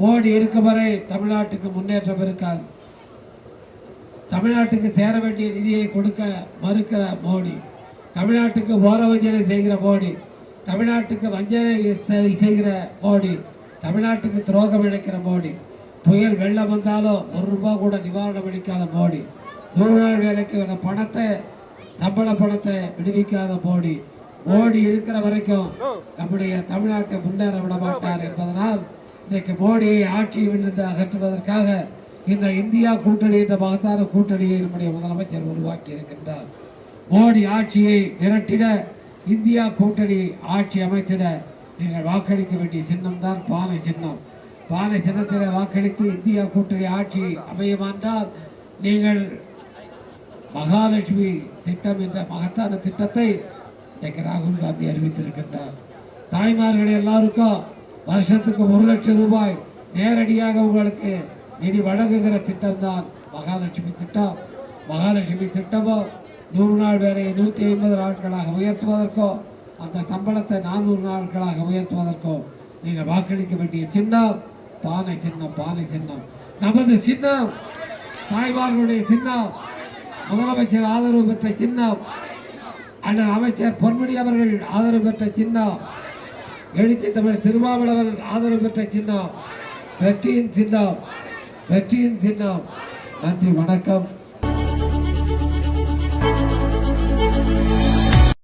மோடி இருக்கும் வரை தமிழ்நாட்டுக்கு முன்னேற்றம் இருக்காது. தமிழ்நாட்டுக்கு சேர வேண்டிய நிதியை கொடுக்க மறுக்கிற மோடி. தமிழ்நாட்டுக்கு ஓரவஞ்சனை செய்கிற மோடி. தமிழ்நாட்டுக்கு வஞ்சனை செய்- செய்கிற மோடி. தமிழ்நாட்டுக்கு துரோகம் இழைக்கிற மோடி. புயல் வெள்ளம் வந்தாலும் ஒரு ரூபாய் கூட நிவாரணம் அளிக்காத மோடி. நூறு நாள் வேலைக்கு பணத்தை சம்பள பணத்தை விடுவிக்காத மோடி. மோடி இருக்கிற வரைக்கும் நம்முடைய தமிழ்நாட்டை முன்னேற விட மாட்டார் என்பதனால் இன்றைக்கு மோடியை ஆட்சியிலிருந்து அகற்றுவதற்காக இந்த இந்தியா கூட்டணி என்ற மகத்தான கூட்டணியை நம்முடைய முதலமைச்சர் உருவாக்கி இருக்கின்றார். மோடி ஆட்சியை விரட்டிட இந்தியா கூட்டணி ஆட்சி அமைத்திட நீங்கள் வாக்களிக்க வேண்டிய சின்னம் தான் பானை சின்னம். பானை சின்னத்தில் வாக்களித்து இந்தியா கூட்டணி ஆட்சி அமையமாற்றால் நீங்கள் மகாலட்சுமி திட்டம் என்ற மகத்தான திட்டத்தை இன்றைக்கு ராகுல் காந்தி அறிவித்திருக்கின்றார். தாய்மார்கள் எல்லாருக்கும் வருஷத்துக்கு ஒரு லட்சம் ரூபாய் நேரடியாக உங்களுக்கு நிதி வழங்குகிற திட்டம் தான் மகாலட்சுமி திட்டம். மகாலட்சுமி திட்டமோ நூறு நாள் வேலையை நூற்றி ஐம்பது நாட்களாக உயர்த்துவதற்கோ அந்த சம்பளத்தை நானூறு நாட்களாக உயர்த்துவதற்கோ நீங்கள் வாக்களிக்க வேண்டிய சின்னம் பானை சின்னம் பானை சின்னம். நமது சின்னம் தாய்மார்களுடைய சின்னம் முதலமைச்சர் ஆதரவு பெற்ற சின்னம் அண்ணன் அமைச்சர் பொன்முடி அவர்கள் ஆதரவு பெற்ற சின்னம் எழுச்சி தமிழ் திருமாவளவன் ஆதரவு பெற்ற சின்னம். வெற்றியின் சின்னம். வெற்றியின் சின்னம். நன்றி வணக்கம்.